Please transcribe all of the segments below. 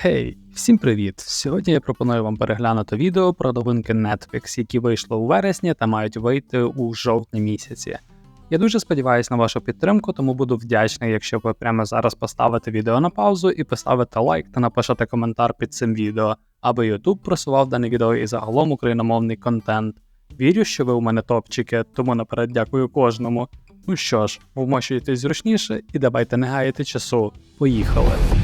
Гей, всім привіт! Сьогодні я пропоную вам переглянути відео про новинки Netflix, які вийшли у вересні та мають вийти у жовтні місяці. Я дуже сподіваюся на вашу підтримку, тому буду вдячний, якщо ви прямо зараз поставите відео на паузу і поставите лайк та напишете коментар під цим відео, аби YouTube просував дане відео і загалом україномовний контент. Вірю, що ви у мене топчики, тому наперед дякую кожному. Ну що ж, вмощуйтесь зручніше і давайте не гаяти часу. Поїхали!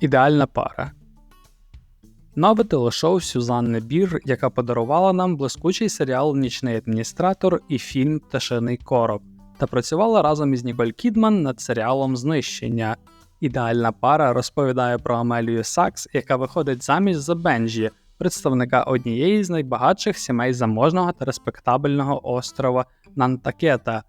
Ідеальна пара. Нове телешоу Сюзанни Бір, яка подарувала нам блискучий серіал Нічний адміністратор і фільм Пташиний короб, та працювала разом із Ніколь Кідман над серіалом Знищення. Ідеальна пара розповідає про Амелію Сакс, яка виходить заміж за Бенджі, представника однієї з найбагатших сімей заможного та респектабельного острова Нантакета.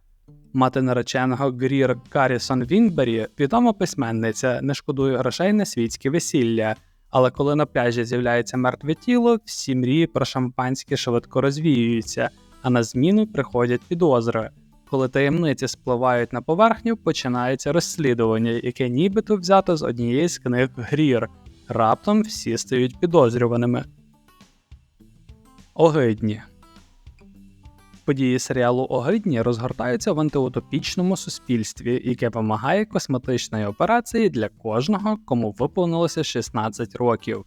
Мати нареченого Грір Карісон Вінбері, відома письменниця, не шкодує грошей на світське весілля. Але коли на пляжі з'являється мертве тіло, всі мрії про шампанське швидко розвіюються, а на зміну приходять підозри. Коли таємниці спливають на поверхню, починається розслідування, яке нібито взято з однієї з книг Грір. Раптом всі стають підозрюваними. Огидні Події серіалу Огидні розгортаються в антиутопічному суспільстві, яке вимагає косметичної операції для кожного, кому виповнилося 16 років.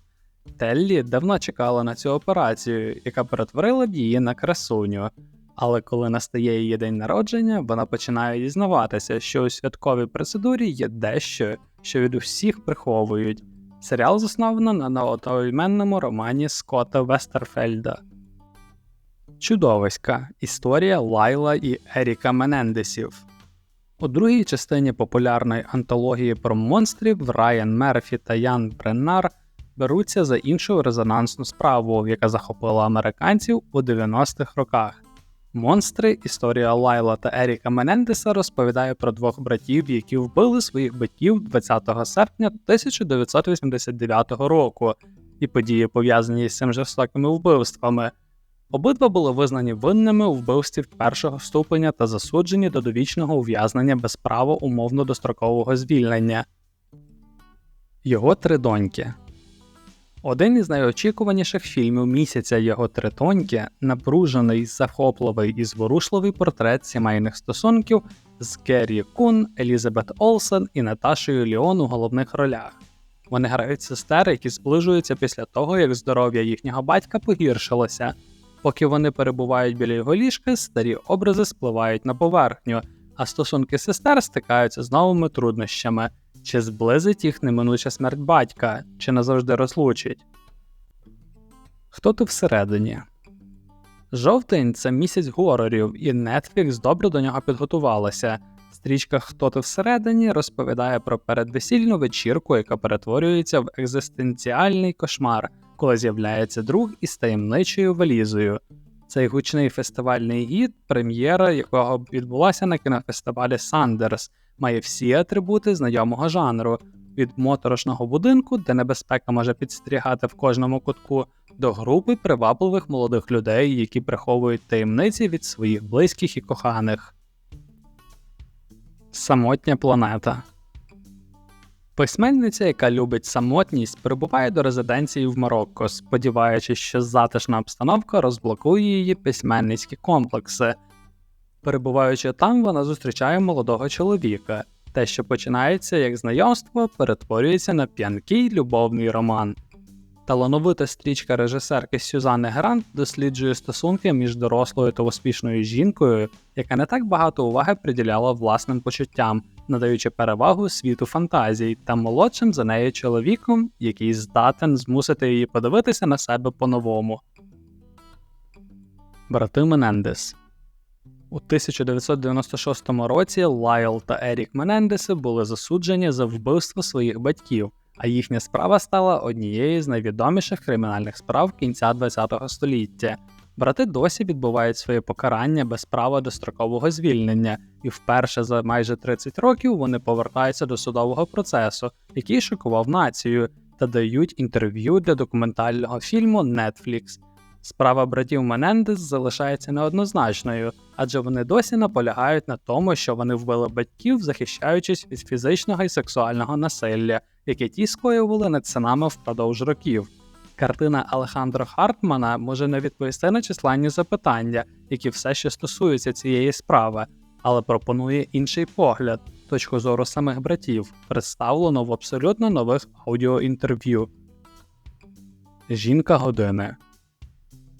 Теллі давно чекала на цю операцію, яка перетворила б її на красуню. Але коли настає її день народження, вона починає дізнаватися, що у святковій процедурі є дещо, що від усіх приховують. Серіал засновано на одноіменному романі Скотта Вестерфельда. Чудовиська Історія Лайла і Еріка Менендесів. У другій частині популярної антології про монстрів Райан Мерфі та Ян Бреннар беруться за іншу резонансну справу, яка захопила американців у 90-х роках. Монстри, історія Лайла та Еріка Менендеса розповідає про двох братів, які вбили своїх батьків 20 серпня 1989 року, і події пов'язані з цим жорстокими вбивствами. Обидва були визнані винними у вбивстві першого ступеня та засуджені до довічного ув'язнення без права умовно дострокового звільнення. Його три доньки. Один із найочікуваніших фільмів місяця його три доньки напружений, захопливий і зворушливий портрет сімейних стосунків з Керрі Кун, Елізабет Олсен і Наташею Ліон у головних ролях. Вони грають сестер, які зближуються після того, як здоров'я їхнього батька погіршилося. Поки вони перебувають біля його ліжка, старі образи спливають на поверхню, а стосунки сестер стикаються з новими труднощами, чи зблизить їх неминуча смерть батька, чи назавжди розлучить. Хто ти всередині? Жовтень це місяць горорів, і Netflix добре до нього підготувалася. Стрічка Хто ти всередині розповідає про передвесільну вечірку, яка перетворюється в екзистенціальний кошмар коли з'являється друг із таємничою валізою. Цей гучний фестивальний гід, прем'єра якого відбулася на кінофестивалі Сандерс, має всі атрибути знайомого жанру від моторошного будинку, де небезпека може підстерігати в кожному кутку, до групи привабливих молодих людей, які приховують таємниці від своїх близьких і коханих. Самотня планета Письменниця, яка любить самотність, прибуває до резиденції в Марокко, сподіваючись, що затишна обстановка розблокує її письменницькі комплекси. Перебуваючи там, вона зустрічає молодого чоловіка. Те, що починається як знайомство, перетворюється на п'янкий любовний роман. Талановита стрічка режисерки Сюзанни Грант досліджує стосунки між дорослою та успішною жінкою, яка не так багато уваги приділяла власним почуттям, надаючи перевагу світу фантазій та молодшим за нею чоловіком, який здатен змусити її подивитися на себе по-новому. Брати Менендес у 1996 році Лайл та Ерік Менендеси були засуджені за вбивство своїх батьків, а їхня справа стала однією з найвідоміших кримінальних справ кінця ХХ століття. Брати досі відбувають своє покарання без права до строкового звільнення, і вперше за майже 30 років вони повертаються до судового процесу, який шокував націю, та дають інтерв'ю для документального фільму Netflix. Справа братів Менендес залишається неоднозначною, адже вони досі наполягають на тому, що вони вбили батьків, захищаючись від фізичного і сексуального насилля, яке ті скоювали над синами впродовж років. Картина Алехандро Хартмана може не відповісти на численні запитання, які все ще стосуються цієї справи, але пропонує інший погляд, точку зору самих братів, представлену в абсолютно нових аудіоінтерв'ю. Жінка години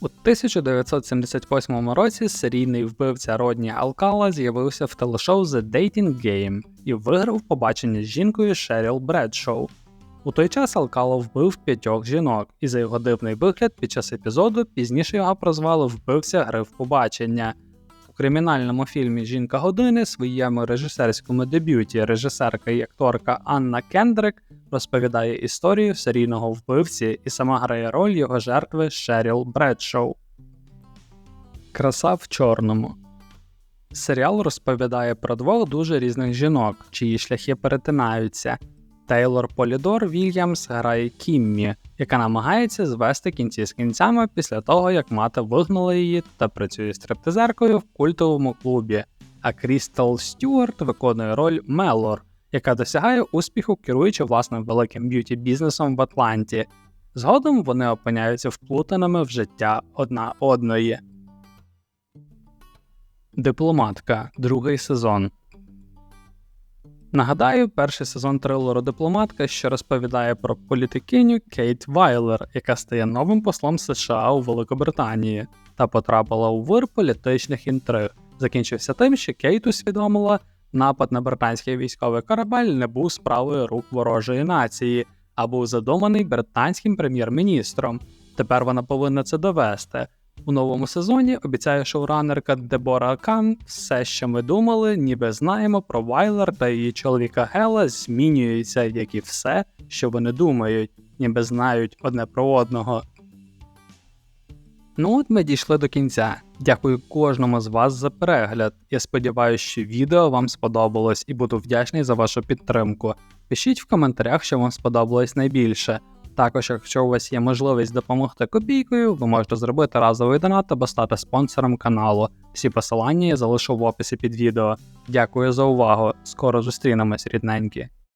у 1978 році серійний вбивця Родні Алкала з'явився в телешоу The Dating Game і виграв побачення з жінкою Шеріл Бредшоу. У той час Алкало вбив п'ятьох жінок, і за його дивний вигляд під час епізоду пізніше його прозвали вбивця гри в побачення. У кримінальному фільмі Жінка години своєму режисерському дебюті режисерка і акторка Анна Кендрик розповідає історію серійного вбивці і сама грає роль його жертви Шеріл Бредшоу. Краса в чорному. Серіал розповідає про двох дуже різних жінок, чиї шляхи перетинаються. Тейлор Полідор Вільямс грає Кіммі, яка намагається звести кінці з кінцями після того, як мати вигнала її та працює стриптизеркою в культовому клубі. А Крістал Стюарт виконує роль Мелор, яка досягає успіху, керуючи власним великим б'юті бізнесом в Атланті. Згодом вони опиняються вплутаними в життя одна одної. Дипломатка, другий сезон. Нагадаю, перший сезон трилеру Дипломатка, що розповідає про політикиню Кейт Вайлер, яка стає новим послом США у Великобританії, та потрапила у вир політичних інтриг. Закінчився тим, що Кейт усвідомила, напад на британський військовий корабель не був справою рук ворожої нації, а був задуманий британським прем'єр-міністром. Тепер вона повинна це довести. У новому сезоні обіцяє шоуранерка Дебора Кан, все, що ми думали, ніби знаємо про Вайлер та її чоловіка Гела, змінюється, як і все, що вони думають, ніби знають одне про одного. Ну от ми дійшли до кінця. Дякую кожному з вас за перегляд. Я сподіваюся, що відео вам сподобалось і буду вдячний за вашу підтримку. Пишіть в коментарях, що вам сподобалось найбільше. Також, якщо у вас є можливість допомогти копійкою, ви можете зробити разовий донат або стати спонсором каналу. Всі посилання я залишу в описі під відео. Дякую за увагу. Скоро зустрінемось, рідненькі.